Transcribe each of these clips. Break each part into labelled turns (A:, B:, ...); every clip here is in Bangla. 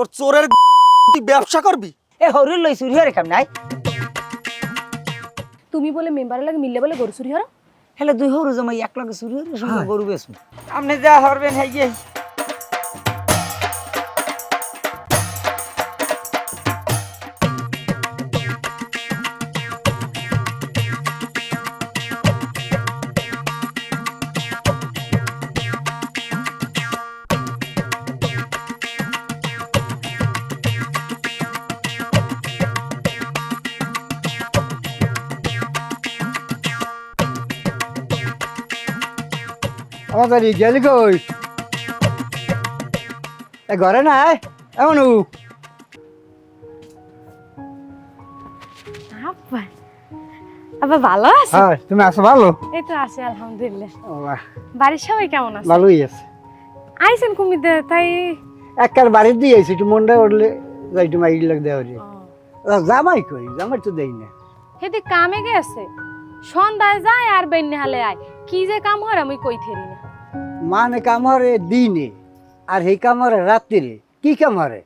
A: তোর চোরের তুই ব্যবসা করবি?
B: এ হরি লই চুরি হরে কাম নাই।
C: তুমি বলে মেম্বারের লাগে মিললে বলে গরু চুরি হরে
B: হেলে দুই হরু জমাই এক লগে চুরি হরে সব গরু বেসু আপনি যা হরবেন হাই
D: আমাদের গেলি কই? এ ঘরে নাই এমন
C: আব্বা আব্বা ভালো আছে?
D: হ্যাঁ তুমি আছো ভালো?
C: এই তো আছে আলহামদুলিল্লাহ। বাড়ির সবাই কেমন আছে?
D: ভালোই আছে।
C: আইসেন কুমির তাই
D: একবার বাড়ির দিয়ে আইছি একটু মনটা উঠলে যাই একটু মাইল লাগ দেওয়া রে জামাই কই? জামাই তো দেই না।
C: হেদি কামে গেছে। সন্ধ্যায় যায় আর বেন্নে হালে আয়। কি যে কাম হয় আমি কই থেরি না।
D: মানে কামরে দিনে আর এই কামরে রাত্রিরে কি কামরে?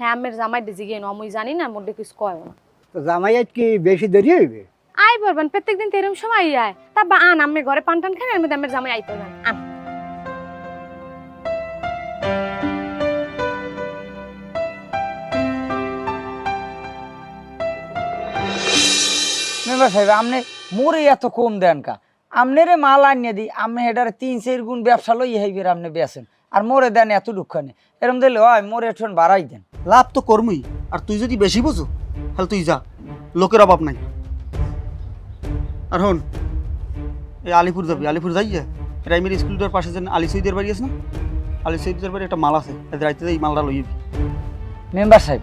C: হ্যাঁ আমের জামাই দিছি গেন আমি জানি না মোর কিছু কয় না।
D: তো জামাই আজ কি বেশি দেরি হইবে?
C: আই বলবেন প্রত্যেক দিন তেরম সময় আয়। তা বা আন আমি ঘরে পান টান খাই আমি মধ্যে আমের জামাই আইতে না আন।
B: মেম্বার সাহেব আপনি মোরে এত কম দেন কা? আমনেরে মাল আনিয়ে দিই আপনি হেটারে তিন চার গুণ ব্যবসা লই হাইবের আপনি বেছেন আর মোরে দেন এত দুঃখানে এরম দিলে হয় মোরে একটু বাড়াই দেন।
A: লাভ তো কর্মই। আর তুই যদি বেশি বোঝো তাহলে তুই যা। লোকের অভাব নাই। আর হন এই আলিপুর যাবি। আলিপুর যাইয়া প্রাইমারি স্কুলটার পাশে যেন আলি সৈদের বাড়ি আছে না? আলি সৈদের বাড়ি একটা মাল আছে। এদের রাইতে এই মালটা লইবি
B: মেম্বার সাহেব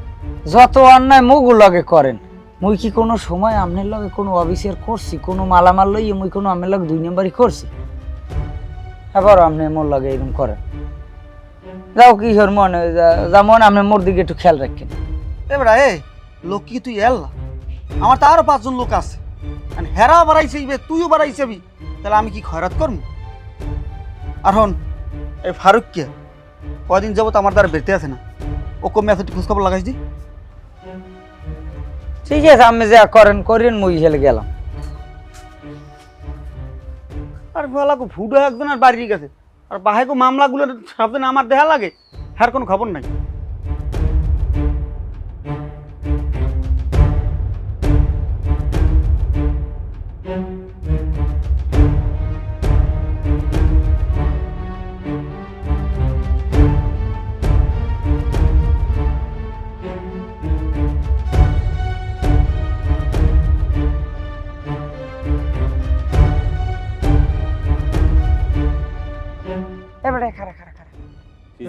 B: যত অন্যায় মুগুর লগে করেন মুই কি কোনো সময় আপনার লগে কোনো অফিসের করছি? কোনো মালামাল লইয়ে মুই কোনো আমার লগে দুই নম্বরই করছি? এবার আপনি মোর লগে এরকম করেন যাও কি হর মনে, যা- মনে আপনি মোর দিকে একটু খেয়াল রাখেন।
A: এবারে এ, লোক কি তুই এল আমার তো আরও পাঁচজন লোক আছে। হেরা বাড়াইছে তুইও বাড়াইছবি তাহলে আমি কি খয়রাত করব আর হন, এই ফারুক কে কয়দিন যাবত আমার দ্বারা বেরতে আছে না? ও কমে আছে একটু খোঁজখবর লাগাইছ?
B: ঠিক আছে, আমি যা করেন করেন মুই হেলে গেলাম।
A: আর ভালো ফুটো একজন আর বাড়ির গেছে আর বাহাইকো মামলাগুলো সবদিন আমার দেহা লাগে হ্যার কোনো খবর নাই।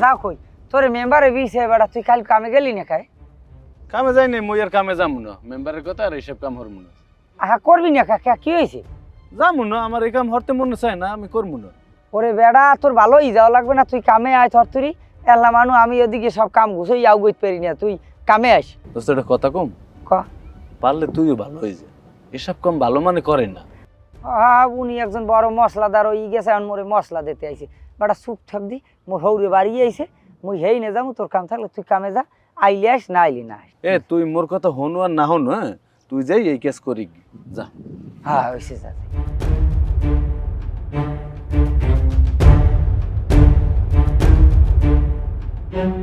B: যাও কই? তোরে মেম্বারে বিছে এবারে তুই কাল কামে গেলি না খাই
E: কামে যাই নাই মই আর কামে যামু না। মেম্বারের কথা আর এইসব কাম হরমু না।
B: আহা করবি না কাকা কি হয়েছে?
E: যামু না আমার এই কাম হরতে মনে চায় না আমি করব না।
B: ওরে বেড়া তোর ভালোই যাওয়া লাগবে না তুই কামে আয় থর তুরি। এল্লা মানু আমি ওদিকে সব কাম ঘুষই যাও গইতে পারি না তুই কামে আস
E: দোস্ত কথা কম?
B: ক?
E: পারলে তুইও ভালো হয়ে যা। এসব কাম ভালো মানে করে না।
B: আহ, উনি একজন বড় মশলাদার ওই গেছে এখন মোরে মশলা দিতে আইছে। বেটা সুখ দি মোর হৌরে বাড়ি আইছে মুই হেই নে যাব তোর কাম থাকলে তুই কামে যা আইলে আস না আইলি না
E: এ তুই মোর কথা হনু আর না হন হ্যাঁ? তুই যাই এই কেস করি যা।
B: হ্যাঁ, হ্যাঁ হয়েছে যা thank you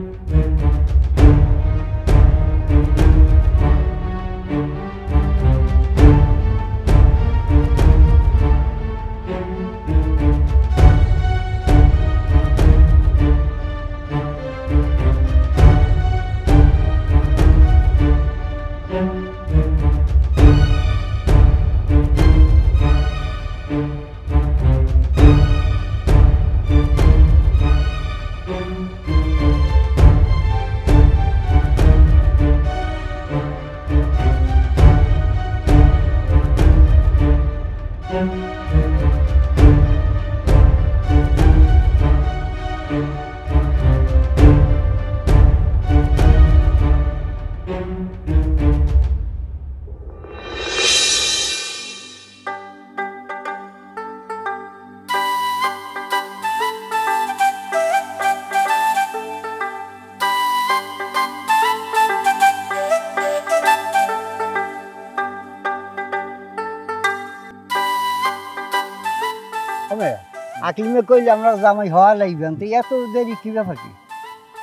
D: আকলিমে কইলে আমরা জামাই হওয়া লাগবেন তো এত দেরি কি ব্যাপার কি?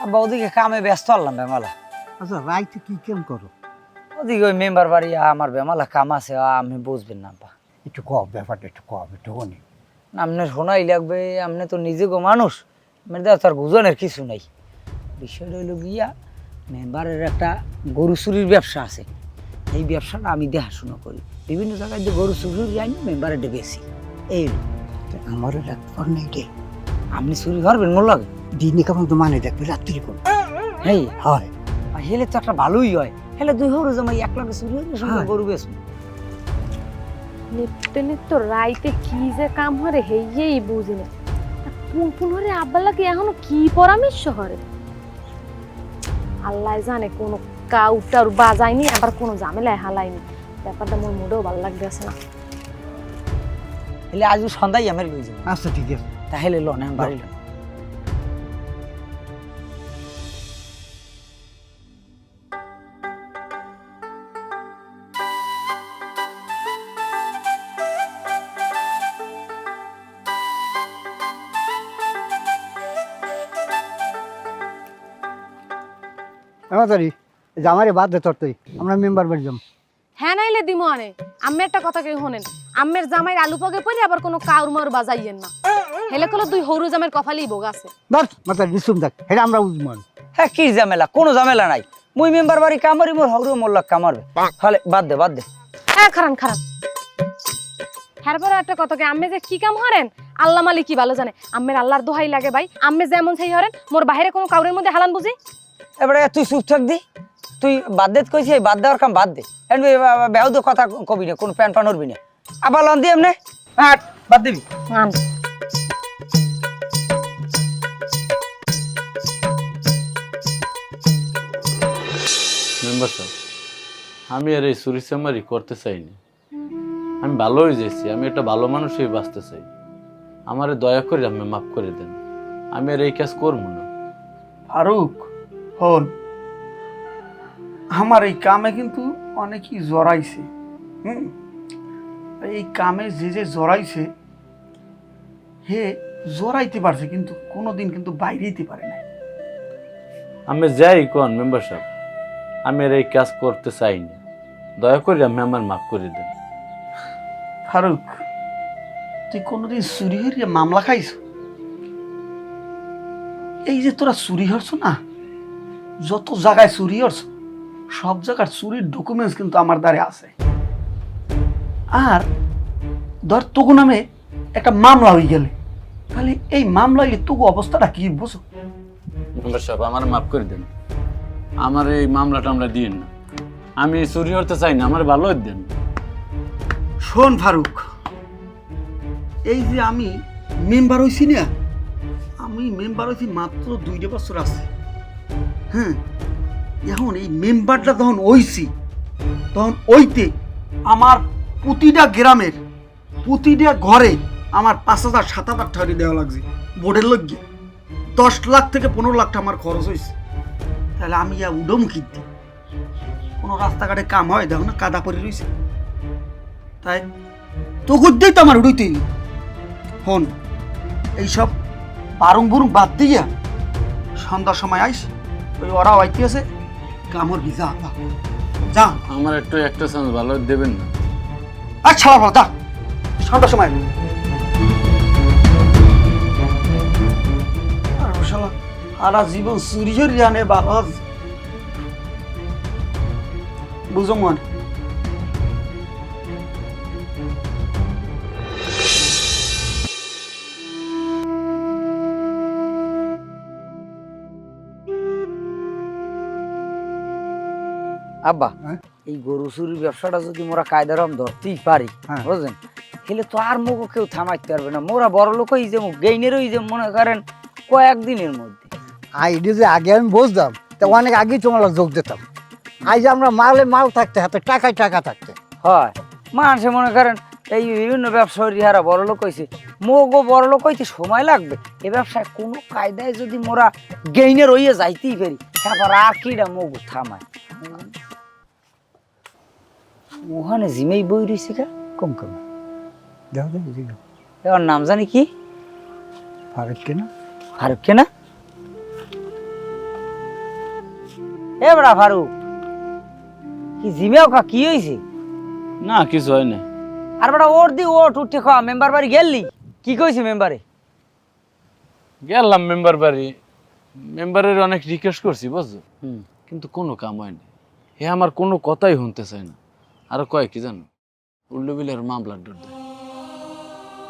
B: আব্বা ওদিকে কামে ব্যস্ত হলাম বেমালা।
D: আচ্ছা রাইতে কি কেম করো?
B: ওদিকে ওই মেম্বার বাড়ি আমার বেমালা কাম আছে আপনি বুঝবেন না আব্বা।
D: একটু কম ব্যাপারটা একটু কম একটু হনি
B: আপনার শোনাই লাগবে আপনি তো নিজে গো মানুষ আপনার দেওয়া তার গুজনের কিছু নাই। বিষয়টা হইল গিয়া মেম্বারের একটা গরু চুরির ব্যবসা আছে। এই ব্যবসাটা আমি দেখাশোনা করি। বিভিন্ন জায়গায় যে গরু চুরি যাই না মেম্বারে বেশি এই
D: রাখবার নেই রে।
B: আপনি চুরি করবেন মোর লাগে?
D: দিনে কেমন তো মানে দেখবে রাত্রি কোন?
B: হেই
D: হয়।
B: আর হেলে তো একটা ভালোই হয়। হেলে দুই হরু জামাই এক চুরি হইলে সঙ্গে
D: হ্যাঁ।
B: গরু বেশি
C: নিত্য নিত্য রাইতে কি যে কাম হরে হেইয়েই বুঝি না। পুন পুন হরে আব্বা লাগে এখনও কি পরামর্শ হরে? আল্লাহ জানে কোনো কাউটার বাজায়নি আবার কোনো ঝামেলায় হালায়নি ব্যাপারটা মোর মুডেও ভালো লাগতেছে না।
B: হেলে আজ সন্ধ্যায় আমার লই যাব।
D: আচ্ছা ঠিক আছে।
B: তাহলে লন আমি বাড়ি লন
D: আমাদের জামারে বাদ দে তোর তুই। আমরা মেম্বার বাড়ি যাম।
C: হ্যাঁ নাইলে দিমো আনে। আম্মের একটা কথা কেউ শোনেন। আম্মের জামাইয়ের আলু পগে পড়ি আবার কোনো কাউর মার বাজাইয়েন না। হেলে কলো দুই হরু জামের কপালেই বোগ আছে।
D: বাস মাথা নিশুম দেখ এটা আমরা উজমান।
B: হ্যাঁ কি ঝামেলা? কোনো ঝামেলা নাই। মুই মেম্বার বাড়ি কামারি মোর হরু মোর লাগ কামারবে হলে বাদ দে বাদ দে।
C: হ্যাঁ খারান খারান। হ্যারপরে একটা কথা কি আম্মে যে কি কাম হরেন? আল্লাহ মালিক কি ভালো জানে। আম্মের আল্লাহর দোহাই লাগে ভাই। আম্মে যেমন সেই হরেন মোর বাইরে কোনো কাউরের মধ্যে হালান বুঝি?
B: এবারে তুই চুপ থাক দি। তুই বাদ দে কইছি বাদ দেওয়ার কাম বাদ দে। এমনি বেহ কথা কবি না কোনো প্যান পান উঠবি না। আবার লন এমনি। হাট বাদ দিবি।
E: মেম্বার সাহেব আমি আর এই চুরি চামারি করতে চাইনি। আমি ভালো হয়ে যাইছি আমি একটা ভালো মানুষ হয়ে বাঁচতে চাই। আমারে দয়া করে আপনি মাফ করে দেন। আমি আর এই কাজ করব না।
A: ফারুক হন আমার এই কামে কিন্তু অনেকই জড়াইছে হুম? এই কামে যে যে জড়াইছে হে জড়াইতে পারছে কিন্তু কোনোদিন কিন্তু বাইরেইতে পারে না
E: আমি যাই কোন মেম্বার সাহেব আমি আর এই কাজ করতে চাইনি দয়া করে আমি আমার মাফ করে দেন।
A: ফারুক তুই কোনোদিন চুরি হরিয়া মামলা খাইছ? এই যে তোরা চুরি হরছ না যত জায়গায় চুরি হরছ সব জায়গার চুরির ডকুমেন্টস কিন্তু আমার দ্বারে আছে। আর ধর তোকে নামে একটা মামলা হয়ে গেলে। তাহলে এই মামলা হইলে তোকে অবস্থাটা কি বুঝো?
E: মেম্বার সাহেব আমার মাফ করে দেন। আমার এই মামলা টামলা দিন না। আমি চুরি করতে চাই না আমার ভালো দেন।
A: শোন ফারুক এই যে আমি মেম্বার হইছি না আমি মেম্বার হইছি মাত্র দুইটা বছর আছে। হ্যাঁ এখন এই মেম্বারটা তখন হইছি তখন ওইতে আমার প্রতিটা গ্রামের, প্রতিটা ঘরে আমার পাঁচ হাজার, সাত হাজার টাকা দেওয়া লাগছে, বোর্ডের লগ্গে দশ লাখ থেকে পনেরো লাখ টাকা আমার খরচ হয়েছে। তাহলে আমি ইয়া উডম কিনতে কোনো রাস্তাঘাটে কাম হয়, দেখো না, কাদা পরে রয়েছে। তাই তো করতেই তো আমার উড়ইতেই হন, এইসব বারং বুরুং বাদ দিয়া সন্ধ্যার সময় আইস, ওই ওরাও আইতে আছে কামর ভিজা যা।
E: আমার একটু একটা চান্স ভালো দেবেন না।
A: আচ্ছা ভালো যা সন্ধ্যার সময়। আর সারা জীবন চুরি হরি আনে ভালো বুঝো মন।
B: আব্বা
D: হ্যাঁ?
B: এই গরু চুরির ব্যবসাটা যদি মোরা কায়দার রকম ধরতেই পারি
D: হ্যাঁ।
B: বুঝলেন? হেলে তো আর মুখ কেউ থামাইতে পারবে না। মোরা বড় লোক এই যে গেইনের ওই যে মনে করেন কয়েকদিনের মধ্যে।
D: আইডি যে আগে আমি বুঝতাম তা অনেক আগেই তোমার যোগ দিতাম। আজ আমরা মালে মাল থাকতে হাতে টাকায় টাকা থাকতে।
B: হয়। মানুষে মনে করেন এই বিভিন্ন ব্যবসায়ী হারা বড় লোক হয়েছে মোগো বড় লোক হইতে সময় লাগবে। এ ব্যবসায় কোনো কায়দায় যদি মোরা গেইনের হইয়ে যাইতেই পারি তারপর আর কিটা মোগো থামায়? ওখানে জিমেই বই রয়েছে কা? কম কম।
D: দেখো দেখো, দেখো।
B: এবার নাম জানি কি?
D: ফারুক কেনা।
B: ফারুক কে না এ বড়া ফারুক কি জিমেও কা কি হইছে?
E: না কিছু হয় না
B: আর বড়া ওর দি ওট উঠে খাওয়া মেম্বার বাড়ি গেলি? কি কইছে মেম্বারে?
E: গেলাম মেম্বার বাড়ি। মেম্বারের অনেক রিকোয়েস্ট করছি বুঝছ? কিন্তু কোনো কাম হয়নি হে আমার কোনো কথাই শুনতে চায় না। আরও কয় কি জানো? উল্টো বিলের মামলার ডর দেয়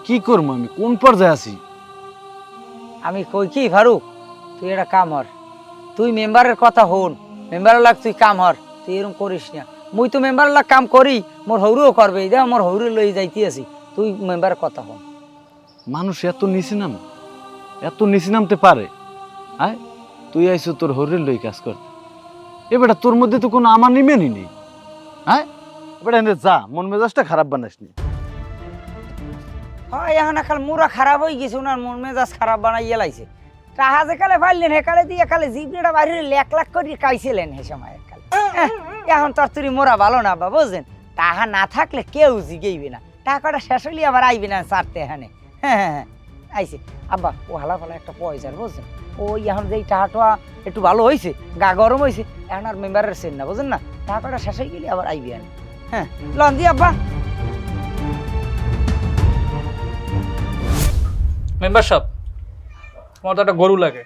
E: কি করব আমি? কোন পর্যায়ে আছি?
B: আমি কই কি ফারুক? তুই এটা কাম হর। তুই মেম্বারের কথা হন। মেম্বারের লাগ তুই কাম হর। তুই এরকম করিস না। মুই তো মেম্বারের লাগ কাম করি মোর হৌরুও করবে। এই দেখ মোর হৌরু লই যাইতে আছি। তুই মেম্বারের কথা হন।
E: মানুষ এত নিচে নাম এত নিচে নামতে পারে। আয় তুই আইসো তোর হরির লই কাজ করতে এবারে তোর মধ্যে তো কোনো আমার নিমেনি নেই। হ্যাঁ যা, মন মেজাজটা খারাপ বানাস নি
B: হয়, এখন কাল মুরা খারাপ হয়ে গেছে, ওনার মন মেজাজ খারাপ বানাইয়া লাইছে। টাহা যে কালে পাইলেন হেকালে দিয়ে কালে জিবড়িটা বাইরে লেক লাখ করে কাইছিলেন হে সময় কালে। এখন তোর তুই মোরা ভালো না বা বুঝছেন? টাহা না থাকলে কেউ জিগেইবে না। টাকাটা শেষ হইলে আবার আইবে না সারতে এখানে। হ্যাঁ হ্যাঁ হ্যাঁ আব্বা, ও হালা ফালা একটা পয়সার, বুঝছেন? ওই এখন যেই টাহাটা একটু ভালো হয়েছে গা গরম হয়েছে এখন আর মেম্বারের সেন না বুঝেন না? টাকাটা শেষ হয়ে গেলে আবার আইবে আনে হ্যাঁ লন দি আব্বা।
F: মেম্বারশিপ আমার তো একটা গরু লাগে।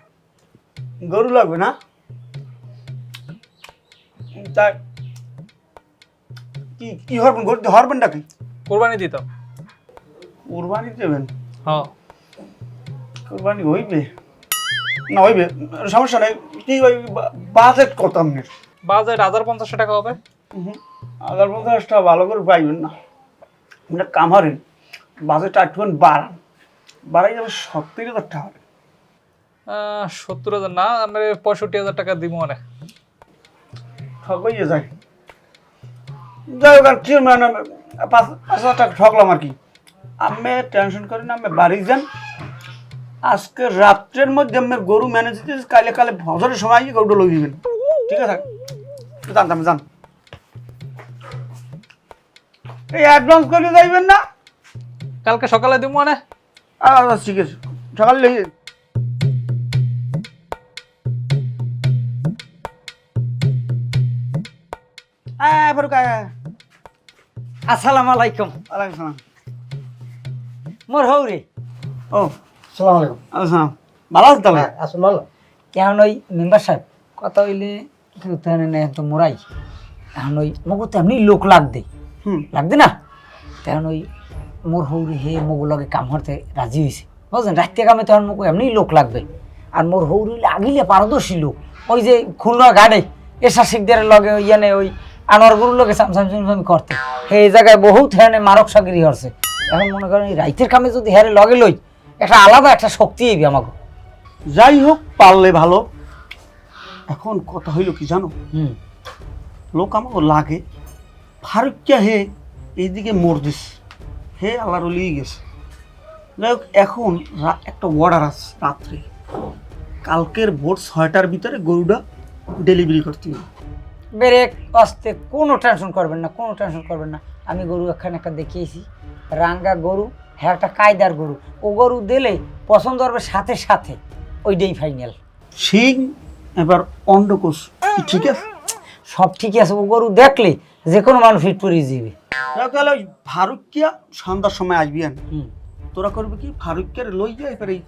A: গরু লাগবে না? তা কি কি হরবেন গরু হরবেন নাকি?
F: কোরবানি দিতাম।
A: কোরবানি দেবেন?
F: হ্যাঁ।
A: কোরবানি হইবে? না হইবে সমস্যা নেই। কি ওই বাজেট কত আপনার?
F: বাজেট হাজার পঞ্চাশশো টাকা হবে।
A: আগার পঞ্চাশটা ভালো করে পাইবেন না। আপনার কামারেন বাজেট একটুখানি বাড়ান। বাড়াই যাবে সত্তর হাজার টাকা হবে।
F: সত্তর হাজার না আমরা পঁয়ষট্টি হাজার টাকা দিব অনেক।
A: ঠকাইয়ে যায়। যাই হোক আর কি মানে পাঁচ পাঁচ হাজার টাকা ঠকলাম আর কি। আমি টেনশন করি না আমি বাড়ি যান। আজকে রাত্রের মধ্যে আমার গরু ম্যানেজ দিতে কালে কালে ফজরের সময় গরুটা লই দিবেন। ঠিক আছে? জানতাম জান এই অ্যাডভান্স করে যাইবেন না?
F: কালকে সকালে দিব মানে?
A: আচ্ছা ঠিক আছে। সকালে হ্যাঁ ফারুক আয়।
B: আলাইকুম
A: ওয়ালাইকুম সালাম।
B: মোর হৌরে।
A: ও।
D: সালাম। আলাইকুম
A: ভালো আছো তাহলে
D: আসুন ভালো।
B: এখন ওই মেম্বার সাহেব? কথা হইলে কেউ তো এনে মোরাই। এখন ওই মগু তো এমনি লোক লাগবে। লাগবে না? তখন ওই মোর হৌরে হে মগু লগে কাম করতে রাজি হয়েছে বুঝলেন রাত্রে কামে তখন মগু এমনি লোক লাগবে। আর মোর হৌরি আগিলে পারদর্শী লোক। ওই যে খুলনা গাড়ে এসা শিখদের লগে ওই ইয়ানে ওই আনোয়ারগুলোর লগে সামসাম সামসাম করতে এই জায়গায় বহুত হ্যানে মারক সাগিরি হরছে এখন মনে করেন এই রাইতের কামে যদি হ্যারে লগে লই একটা আলাদা একটা শক্তি আইবি আমাকে।
A: যাই হোক পারলে ভালো। এখন কথা হইল কি জানো?
B: হুম।
A: লোক আমাকে লাগে। ফারুকিয়া হে এইদিকে মোর দিস হে আল্লাহর লিয়ে গেছে। যাই হোক এখন একটা অর্ডার আছে রাত্রে। কালকের ভোর ছয়টার ভিতরে গরুটা ডেলিভারি করতে হবে।
B: ব্রেক আসতে কোনো টেনশন করবেন না কোনো টেনশন করবেন না। আমি গরু এখানে একটা দেখিয়েছি। রাঙ্গা গরু হ্যাঁ একটা কায়দার গরু। ও গরু দিলে পছন্দ হবে সাথে সাথে। ওইটাই ফাইনাল
A: সিং এবার অন্ডকোষ। ঠিক আছে?
B: সব ঠিকই আছে ও গরু দেখলে যে কোনো মানুষ ফিট পরিয়ে যাবে
A: তাহলে ওই ফারুকিয়া সন্ধ্যার সময় আসবি আন।
B: হুম।
A: তোরা করবি কি? ফারুকিয়ার লই যায় এবার এই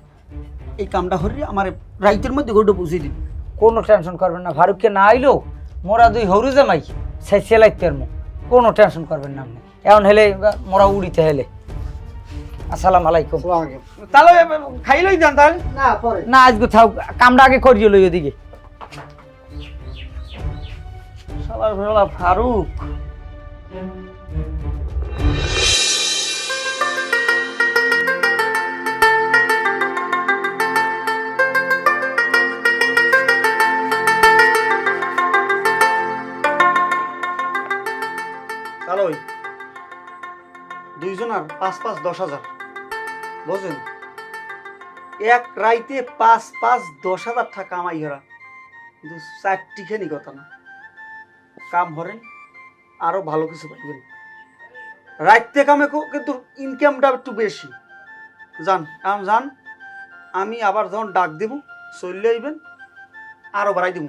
A: এই কামটা হরি আমার রাইতের মধ্যে গরুটা বুঝিয়ে দিবি।
B: কোনো টেনশন করবেন না। ফারুককে না আইলেও মোরা দুই হরু জামাই সে সেলাইতে পারব। কোনো টেনশন করবেন না আপনি। এমন হেলে মোরা উড়িতে হেলে। আসসালাম আলাইকুম।
A: তাহলে খাইলই যান তাহলে।
D: না পরে।
B: না আজকে থাক কামটা আগে করিয়ে লই ওদিকে।
A: শালার বেলা ফারুক। চলো ওই দুইজন আর পাঁচ পাঁচ দশ হাজার। বুঝলেন? এক রাইতে পাঁচ পাঁচ দশ হাজার টাকা আমাই ওরা কিন্তু চারটি খেনি কথা না। কাম হরেন, আরও ভালো কিছু পাইবেন। রাইতে কামে কিন্তু ইনকামটা একটু বেশি। যান যান, আমি আবার যখন ডাক দিব চললে আইবেন, আরও বাড়াই দিব।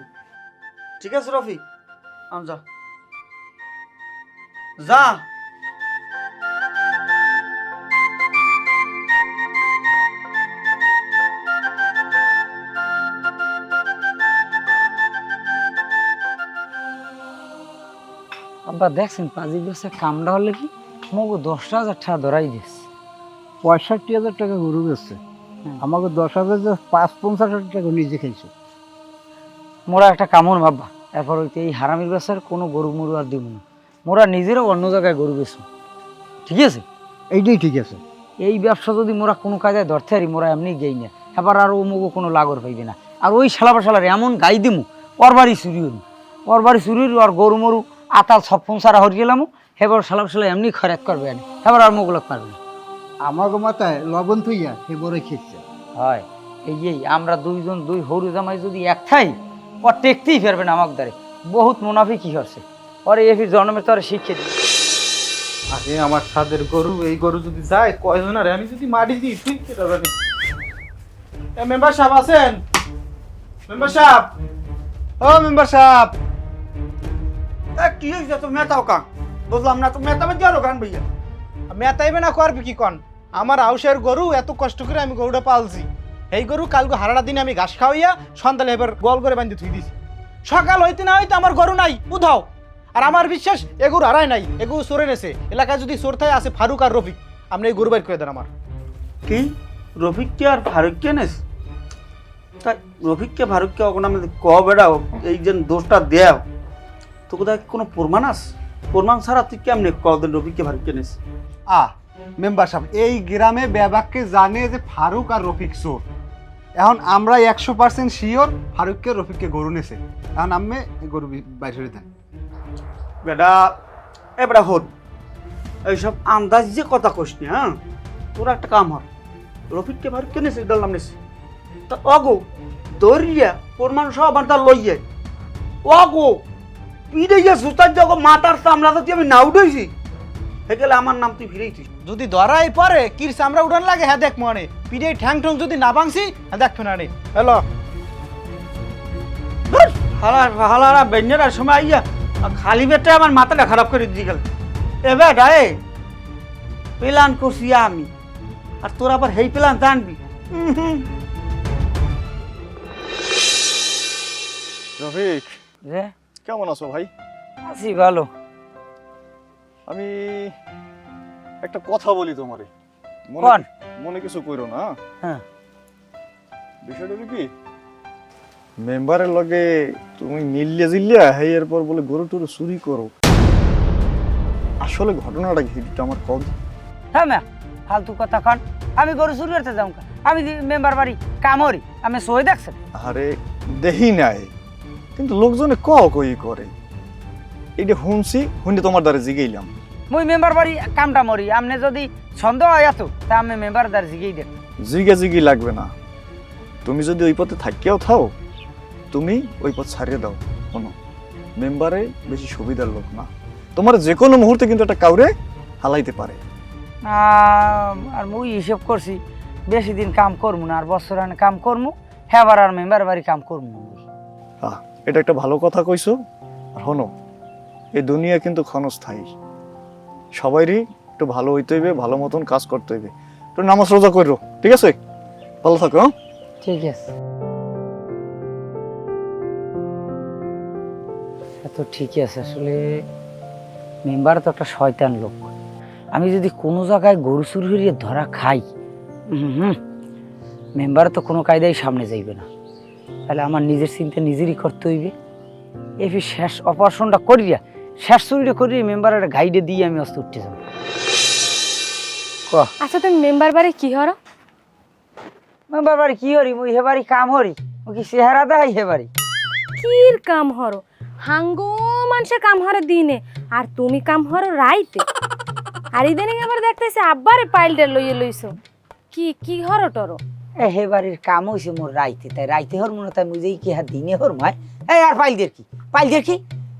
A: ঠিক আছে, রফিক? আম যা। যা।
B: আব্বা দেখছেন পাঁজি বেসে কামড়া হলে কি মগু দশটা হাজার টাকা ধরাই দিস
D: পঁয়ষট্টি হাজার টাকা গরু বেচছে।
B: হুম।
D: আমাকে দশ হাজার যে পাঁচ পঞ্চাশ হাজার টাকা নিজে খেয়েছে।
B: মোরা একটা কামড় বাব্বা এরপর হইতে এই হারামির বেসার কোনো গরু মরু আর দিব না। মোরা নিজেরও অন্য জায়গায় গরু বেচব। ঠিক আছে?
D: এইটাই ঠিক আছে।
B: এই ব্যবসা যদি মোরা কোনো কাজে ধরতে পারি মোরা এমনি গেই না। এবার আর ও মুগো কোনো লাগর পাইবে না। আর ওই শালা শালার এমন গাই দিমু ওর বাড়ি চুরি ওর বাড়ি চুরি আর গরু মরু আতাল ছপ্পন সারা হরি গেলাম হেবার সালাম শালা এমনি খরাত করবে না হেবার আর মুগলক পারবে না।
D: আমাকে মাথায় লবণ থইয়া বড় খেয়েছে।
B: হয় এই যে আমরা দুইজন দুই হরু জামাই যদি এক থাই ও টেকতেই ফেরবে না আমাক দ্বারে। বহুত মুনাফি কি হচ্ছে ওরে এফির জন্মের তোর শিক্ষা দিই
G: আরে আমার ছাদের গরু এই গরু যদি যায় কয়জন আরে? আমি যদি মাটি দিই তুই কেটা জানি মেম্বার সাহেব আছেন? মেম্বার সাহেব? ও মেম্বার সাহেব!
A: এ, কি হয়েছে তো মেতাও কান। বুঝলাম না তো মেতামে দিয়ারো গান ভাইয়া
G: মেতাইবে না করবি কি কন? আমার আউশের গরু এত কষ্ট করে আমি গরুটা পালছি। এই গরু কালকে হারাটা দিনে আমি ঘাস খাওয়াইয়া সন্তালে এবার গোল করে বান্ধি থুই দিছি। সকাল হইতে না হইতে আমার গরু নাই উধাও। আর আমার বিশ্বাস এ গরু হারায় নাই এ গরু চোরে নেছে। এলাকায় যদি চোর থাকে আছে ফারুক আর রফিক। আপনি এই গরু বাইর করে দেন আমার।
A: কি? রফিককে আর ফারুককে নেস তা রফিককে ফারুককে ওখানে আমি ক বেড়াও এই যে দোষটা দেও। তো কোথায় কোনো প্রমাণ আস প্রমাণ ছাড়া তুই কেমনে কদিন রফিককে ফারুককে নেস
H: আ মেম্বার সাহেব এই গ্রামে ব্যাবাককে জানে যে ফারুক আর রফিক চোর। এখন আমরা একশো পার্সেন্ট শিওর ফারুককে রফিককে গরু নেছে। এখন আমি গরু বাইরে দেন।
A: বেটা এ বেটা হন। এইসব আন্দাজ যে কথা কইস নি হ্যাঁ? তোর একটা কাম হয়। রফিককে ফারুককে নেছে ডাললাম নেছে। তা অগো দরিয়া প্রমাণ সব আর তার লইয়ে। অগো পিড়াইয়া সুতার জগো মাতার সামলাতে তুই আমি নাউ ডইছি হে গেলে আমার নাম তুই ফিরেই তুই
G: যদি ধরাই পরে কির চামড়া উড়ান লাগে? হ্যাঁ দেখ মনে। পিঠে ঠ্যাং ঠং যদি না ভাঙছি হ্যাঁ দেখ না নে হ্যালো
A: হালা হালারা বেঞ্জার সময় আইয়া খালি বেটে আমার মাথাটা খারাপ করে দিয়ে গেল এবার গায়ে প্ল্যান করছি আমি। আর তোর আবার হেই প্ল্যান জানবি।
I: রফিক।
B: যে
I: কেমন আছো ভাই?
B: আছি ভালো।
I: আমি একটা কথা বলি তোমারে। মনে মনে কিছু করো না।
B: হ্যাঁ।
I: বিষয়টা হলো কি মেম্বারের লগে তুমি মিললে জিল্লিয়া হেই এরপর বলে গরু টরু চুরি করো। আসলে ঘটনাটা কি আমার কম
B: হ্যাঁ ম্যা ফালতু কথা কন। আমি গরু চুরি করতে যাও আমি মেম্বার বাড়ি কাম হরি আমি সই দেখছেন?
I: আরে দেহি নাই। কিন্তু লোকজনে ক কই করে? এইটা শুনছি শুনে তোমার দ্বারা জিগাইলাম।
B: মুই মেম্বার বাড়ি কামটা মরি আপনি যদি সন্দেহ হয় এত তা আমি মেম্বার দ্বার জিগেই দেন।
I: জিগে জিগি লাগবে না। তুমি যদি ওই পথে থাকিয়াও থাও তুমি ওই পথ ছাড়িয়ে দাও। কোনো মেম্বারে বেশি সুবিধার লোক না। তোমার যে কোনো মুহূর্তে কিন্তু একটা কাউরে হালাইতে পারে।
B: আর মুই হিসেব করছি বেশি দিন কাম করব না আর বছর কাম করব হ্যাঁ আর মেম্বার বাড়ি কাম করব না
I: হ্যাঁ এটা একটা ভালো কথা কইছো। আর হনো এই দুনিয়া কিন্তু ক্ষণস্থায়ী। সবাইরই একটু ভালো হইতে হইবে, ভালো মতন কাজ করতে হইবে। একটু নামাজ রোজা করো ঠিক আছে? ভালো থাকো হ্যাঁ?
B: ঠিক আছে। তো ঠিকই আছে, আসলে মেম্বার তো একটা শয়তান লোক। আমি যদি কোনো জায়গায় গরু চুরি ধরা খাই হুম, মেম্বার তো কোনো কায়দায় সামনে যাইবে না। তাহলে আমার নিজের চিন্তা নিজেরই করতে হইবে। এফি শেষ অপারেশনটা করিয়া শেষ চুরিটা করিয়ে মেম্বারের গাইডে দিয়ে আমি অস্ত উঠতে যাব।
C: আচ্ছা তুমি মেম্বার বাড়ি কি হরো?
B: মেম্বার বাড়ি কি হরি? মুই হেবারি কাম হরি। ও কি চেহারা দেখাই হেবারি
C: কির কাম হরো? হাঙ্গো মানুষের কাম হরে দিনে। আর তুমি কাম হরো রাইতে। আর ইদানিং আবার দেখতেছি আব্বারে পাইলটা লইয়ে লইছো। কি কি হরো টরো
B: এ হে বাড়ির কাম হয়েছে মোর রাইতে তাই রাইতে হর মনে তাই মুজেই কি হাত দিনে হর মায় এই আর পাইল দের কি? পাইল দের কি?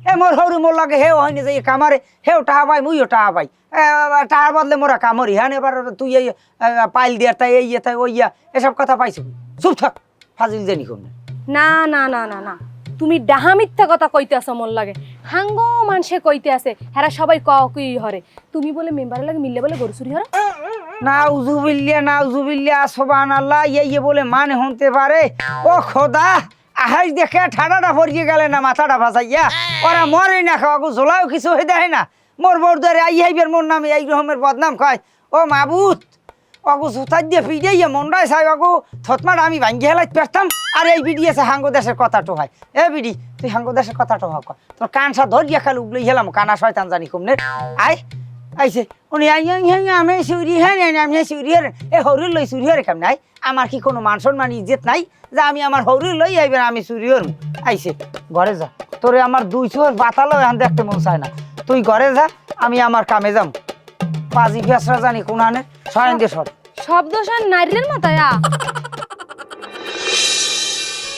B: এ মোর হরু মোর লাগে হেও হয়নি যে কামারে হেও টাহা পাই মুইও টাহা পাই। এ, টাহার বদলে মোরা কামর ইহান এবার তুই এই পাইল দিয়া তাই এই ইয়ে তাই ওই ইয়া এসব কথা পাইছো চুপ থাক ফাজিল জানি কোন।
C: না না না না না। তুমি ডাহা মিথ্যা কথা কইতে আসো মন লাগে। হাঙ্গো মানুষে কইতে আছে, হেরা সবাই ক কুই হরে। তুমি বলে মেম্বারের লাগে মিললে বলে গরু চুরি হরে?
B: না উজুবিল্লিয়া না উজুবিল্লিয়া সোবান আল্লাহ ইয়ে ইয়ে বলে মানে হতে পারে। ও খোদা, আহাজ দেখে ঠাডাটা পড়িয়ে গেলে না মাথাটা ভাসাইয়া? ওরা মরে না খাওয়া জোলাও কিছু হয়ে দেয় না। মোর বোর ধরে আই হাইবের মোর নামে এই রকমের বদনাম কয়। ও মাবুত অগু জুতার দিয়ে পিড়াইয়া মন্ডায় সাহেব অগু থতমাটা আমি ভাঙ্গি হেলাই পেরতাম। আর এই বিডি আছে হাঙ্গো দেশের কথা টোহাই এ বিডি, তুই হাঙ্গো দেশের কথা টোহা কয়। তোর কানসা ধরিয়া খালি উগলাই হেলাম, কানা শয়তান জানি কুমনের আয়, আইছে। উনি আই আই আই, আমি চুরি হ্যাঁ আমি চুরি হ্যাঁ এ হরুর লই চুরি হরে কেমন? নাই আমার কি কোনো মান সম্মান ইজ্জত নাই? যে, আমি আমার হরুর লই আইবেন আমি চুরি হরম আইছে ঘরে যা। তোরে আমার দুই চোর বাতালো এখন দেখতে মন চায় না। তুই ঘরে যা, আমি আমার কামে যাম। পাজি ফেসরা জানি কোনানে সরেন দিয়ে সর
C: শব্দ শোন নারীলের মাথায় আ।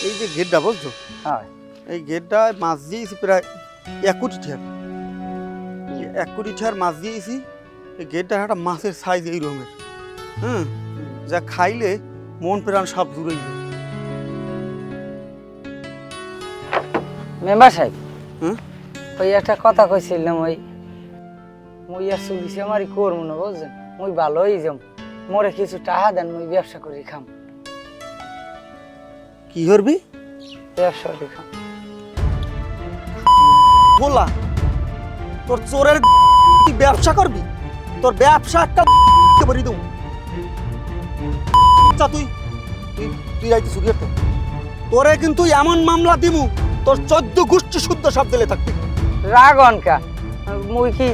A: এই যে গেটটা বলছো
B: হ্যাঁ
A: এই গেটটা মাছ দিয়েছি প্রায় এক কোটি এই এক কোটি টাকার মাছ দিয়েছি এই গেটটা একটা মাছের সাইজ এই রকমের হুম যা খাইলে মন প্রাণ সব দূরেই যায়।
B: মেম্বার সাহেব
A: হুম?
B: ওই একটা কথা কইছিলাম ওই মুই আর চুরিছে আমারই করব না বুঝছেন মুই ভালো হয়ে যাম। মোরে কিছু টাকা দেন মুই ব্যবসা করি খাম।
A: কি করবি
B: ব্যবসা করি খাম।
A: বলা তোর চোরের ব্যবসা করবি তোর ব্যবসা একটা বলি দেবো আচ্ছা তুই তুই যাইতে সুরিয়ে তো তোরে কিন্তু এমন মামলা দিমু তোর চোদ্দ গোষ্ঠী শুদ্ধ সব দিলে থাকবি।
B: রাগ অনকা মুই কি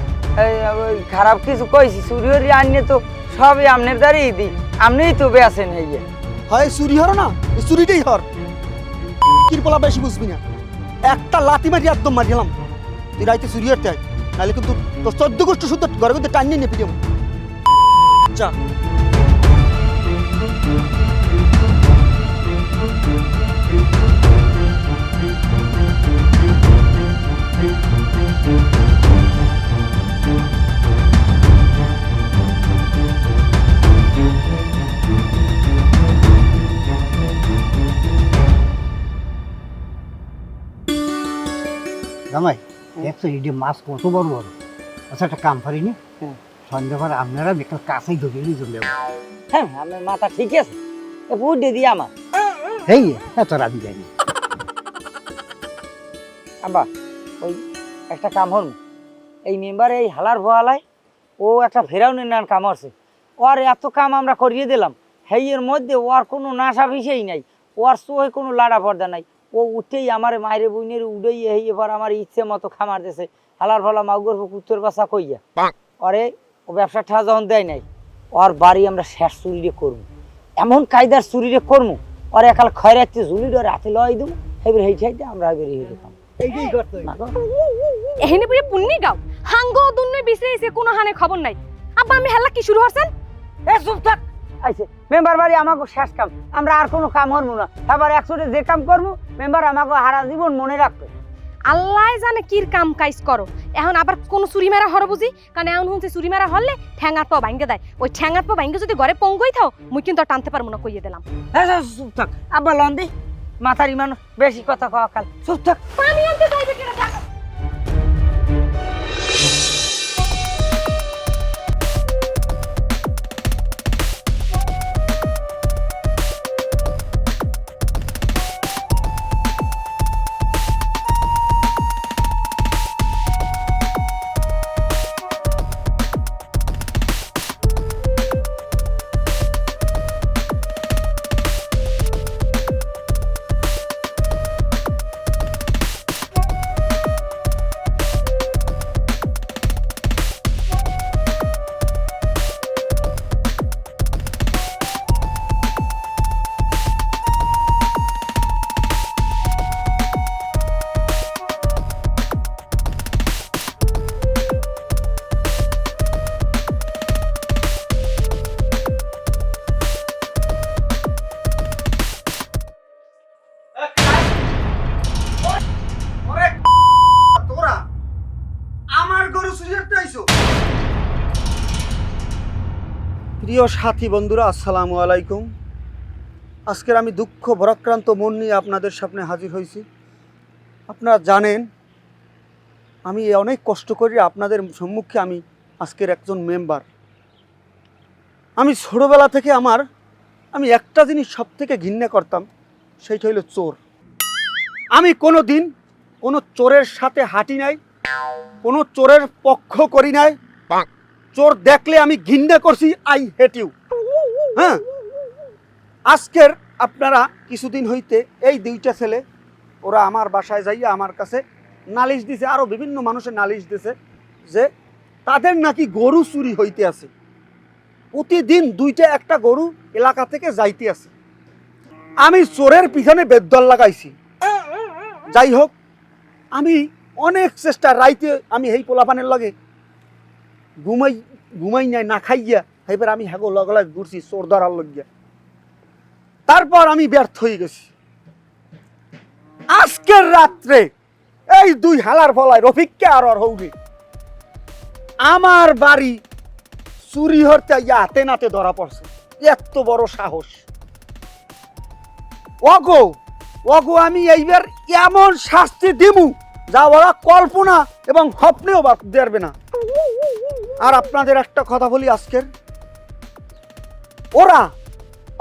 B: খারাপ কিছু কইছি, চুরি হরি আনিয়ে তো সবই আমনের দাঁড়িয়ে দিই। আপনিই তো বেছেন এই
A: হয় চুরি হর না? চুরিটাই হর। কিরপলা বেশি বুঝবি না। একটা লাতি মারি একদম মারিলাম তুই রাইতে চুরি আয়। নাহলে কিন্তু তোর চোদ্দ গোষ্ঠ শুদ্ধ ঘরে কিন্তু টানিয়ে নিয়ে পিটিয়ে যা।
D: দেখছ এই যে মাছ কত বড় বড়। আচ্ছা একটা কাম পারিনি
B: হুম।
D: সন্ধ্যাবার আপনারা বিকাল কাছেই ধরে নিয়ে চলে
B: হ্যাঁ আমার মাথা ঠিক আছে। বুঝে দিয়ে আমার।
D: এই এত রাবি যায়নি
B: আব্বা ওই একটা কাম হল এই মেম্বার এই হালার ভোয়ালায় ও একটা ফেরাও নেন কাম আছে ওর এত কাম আমরা করিয়ে দিলাম। হেইয়ের মধ্যে ওর কোনো নাশা বিষয়ই নাই। ওর সোহে কোনো লাড়া পর্দা নাই। ও উঠেই আমার মায়ের বইনের উড়েই এই এবার আমার ইচ্ছে মতো খামার দিছে। হালার ভলা মাউগর কুত্তর বাসা কইয়া। ওরে ও ব্যবসা ঠা যখন দেয় নাই ওর বাড়ি আমরা শেষ চুরিরে করব। এমন কায়দার চুরিরে করব ওর একাল খয়রাতে ঝুলি ডরে হাতে লয় দেবো এবার হেই ঠাইতে আমরা
D: করতে
B: না গো।
C: এহেনে পুরি পুন্নি গাও। হাঙ্গো দুন্ন বিছরেছে কোনো হানে খবর নাই। আব্বা আমি হেলা কি শুরু হরছেন?
B: এ চুপ থাক। আইছে। মেম্বার বাড়ি আমাকে শেষ কাম। আমরা আর কোনো কাম করব না। আবার একসাথে যে কাম করব মেম্বার আমাকে হারা জীবন মনে রাখবে।
C: আল্লাহ জানে কির কাম কাজ করো। এখন আবার কোন চুরি মারা হর বুঝি? কারণ এখন শুনছে চুরি মারা হলে ঠ্যাঙার পা ভাঙ্গে দেয়। ওই ঠ্যাঙার পা ভাঙ্গে যদি ঘরে পঙ্গই থাও মুই কিন্তু টানতে পারব না কইয়ে দিলাম।
B: আব্বা লন্দি মাথারি মানুষ বেশি কথা কওয়া কাল। চুপ থাক।
C: পানি আনতে যাইবে
A: প্রিয় সাথী বন্ধুরা, আসসালামু আলাইকুম। আজকের আমি দুঃখ ভরাক্রান্ত মন নিয়ে আপনাদের সামনে হাজির হয়েছি। আপনারা জানেন, আমি অনেক কষ্ট করি আপনাদের সম্মুখে আমি আজকের একজন মেম্বার। আমি ছোটোবেলা থেকে আমার, আমি একটা জিনিস সব থেকে ঘৃণা করতাম, সেইটা হইল চোর। আমি কোনো দিন কোনো চোরের সাথে হাঁটি নাই, কোনো চোরের পক্ষ করি নাই চোর দেখলে আমি ঘৃণা করছি আই হেট ইউ হ্যাঁ? আজকের আপনারা কিছুদিন হইতে এই দুইটা ছেলে, ওরা আমার বাসায় যাইয়া আমার কাছে নালিশ দিছে আরও বিভিন্ন মানুষের নালিশ দিছে যে তাদের নাকি গরু চুরি হইতে আছে। প্রতিদিন দুইটা একটা গরু এলাকা থেকে যাইতে আছে। আমি চোরের পিছনে বেদল লাগাইছি। যাই হোক, আমি অনেক চেষ্টা, রাইতে আমি এই পোলাপানের লগে ঘুমাই ঘুমাই নাই, না খাইয়া এবার আমি হ্যাগো লগে লগে ঘুরছি, চোর ধরার লগিয়া তারপর আমি ব্যর্থ হয়ে গেছি। আজকের রাত্রে এই দুই হালার ফলায় রফিককে আর আর হৌরে আমার বাড়ি চুরি ইয়া হাতে নাতে ধরা পড়ছে। এত বড় সাহস। অগো অগো আমি এইবার এমন শাস্তি দিমু যা ওরা কল্পনা এবং স্বপ্নেও দেবে না। আর আপনাদের একটা কথা বলি আজকের। ওরা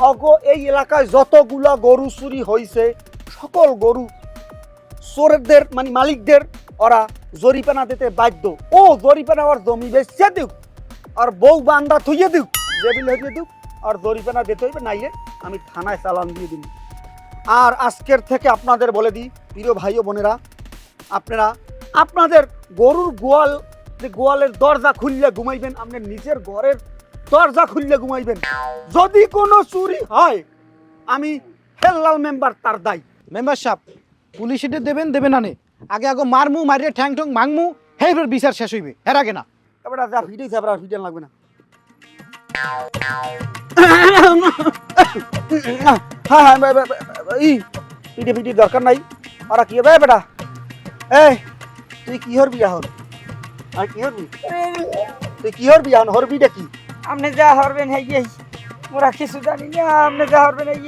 A: অগ এই এলাকায় যতগুলা গরু চুরি হয়েছে সকল গরু চোরদের মানে মালিকদের ওরা জরিপানা দিতে বাধ্য। ও জরিপানা ওর জমি বেচছে দিক আর বউ বান্দা থুইয়ে দিক জেবিল হইয়ে দিক আর জরিপানা দিতে হইবে, নাইলে আমি থানায় চালান দিয়ে দিন আর আজকের থেকে আপনাদের বলে দিই, প্রিয় ভাই বোনেরা আপনারা আপনাদের গরুর গোয়াল যে গোয়ালের দরজা খুললে ঘুমাইবেন আপনার নিজের ঘরের দরজা খুললে ঘুমাইবেন। যদি কোনো চুরি হয় আমি হেল্লাল মেম্বার তার দায়।
G: মেম্বার সাহেব পুলিশ এটা দেবেন দেবেন না নে আগে আগে মারমু মারিয়ে ঠ্যাং ঠ্যাং ভাঙমু হেইবার বিচার শেষ হইবে। এর আগে না।
A: এবার যা ভিডিও এবার ভিডিও লাগবে না। হ্যাঁ হ্যাঁ ভিডিও ভিডিও দরকার নাই। ওরা কি হবে বেটা? এই, তুই কি হরবি এখন আর কি হরবি তুই কি হরবি এখন হরবিটা কি?
B: আপনি যা হরবেন হ্যাঁ মোরা কিছু জানি না? আপনি যা হরবেন এই